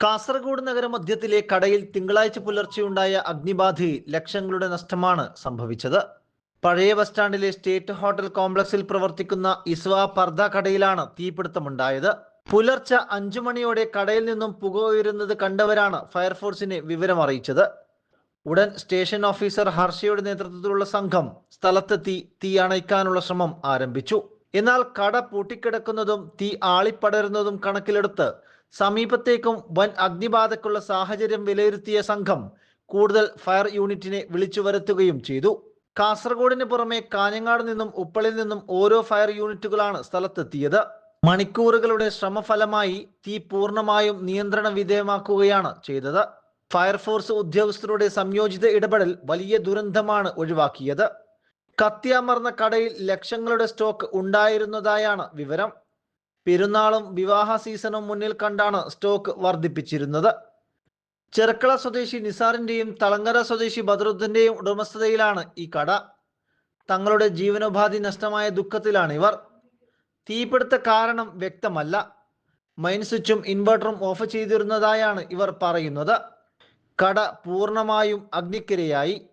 കാസർഗോഡ് നഗരമധ്യത്തിലെ കടയിൽ തിങ്കളാഴ്ച പുലർച്ചെയുണ്ടായ അഗ്നിബാധയിൽ ലക്ഷങ്ങളുടെ നഷ്ടമാണ് സംഭവിച്ചത്. പഴയ ബസ് സ്റ്റാൻഡിലെ സ്റ്റേറ്റ് ഹോട്ടൽ കോംപ്ലക്സിൽ പ്രവർത്തിക്കുന്ന ഇസ്വ പർദ കടയിലാണ് തീപിടുത്തമുണ്ടായത്. പുലർച്ചെ അഞ്ചു മണിയോടെ കടയിൽ നിന്നും പുക ഉയരുന്നത് കണ്ടവരാണ് ഫയർഫോഴ്സിനെ വിവരം അറിയിച്ചത് ഉടൻ സ്റ്റേഷൻ ഓഫീസർ ഹർഷയുടെ നേതൃത്വത്തിലുള്ള സംഘം സ്ഥലത്തെത്തി തീ അണയ്ക്കാനുള്ള ശ്രമം ആരംഭിച്ചു. എന്നാൽ കട പൂട്ടിക്കിടക്കുന്നതും തീ ആളിപ്പടരുന്നതും കണക്കിലെടുത്ത് സമീപത്തേക്കും വൻ അഗ്നിബാധക്കുള്ള സാഹചര്യം വിലയിരുത്തിയ സംഘം കൂടുതൽ ഫയർ യൂണിറ്റിനെ വിളിച്ചു വരുത്തുകയും ചെയ്തു. കാസർഗോഡിന് പുറമെ കാഞ്ഞങ്ങാട് നിന്നും ഉപ്പളിൽ നിന്നും ഓരോ ഫയർ യൂണിറ്റുകളാണ് സ്ഥലത്തെത്തിയത്. മണിക്കൂറുകളുടെ ശ്രമഫലമായി തീ പൂർണമായും നിയന്ത്രണ വിധേയമാക്കുകയാണ് ചെയ്തത്. ഫയർഫോഴ്സ് ഉദ്യോഗസ്ഥരുടെ സംയോജിത ഇടപെടൽ വലിയ ദുരന്തമാണ് ഒഴിവാക്കിയത്. കത്തിയമർന്ന കടയിൽ ലക്ഷങ്ങളുടെ സ്റ്റോക്ക് ഉണ്ടായിരുന്നതായാണ് വിവരം. പെരുന്നാളും വിവാഹ സീസണും മുന്നിൽ കണ്ടാണ് സ്റ്റോക്ക് വർദ്ധിപ്പിച്ചിരുന്നത്. ചെറുക്കള സ്വദേശി നിസാറിന്റെയും തളങ്കര സ്വദേശി ബദറുദ്ദിന്റെയും ഉടമസ്ഥതയിലാണ് ഈ കട. തങ്ങളുടെ ജീവനോപാധി നഷ്ടമായ ദുഃഖത്തിലാണ് ഇവർ തീപിടുത്ത കാരണം വ്യക്തമല്ല. മൈൻ സ്വിച്ചും ഇൻവെർട്ടറും ഓഫ് ചെയ്തിരുന്നതായാണ് ഇവർ പറയുന്നത്. കട പൂർണമായും അഗ്നിക്കിരയായി.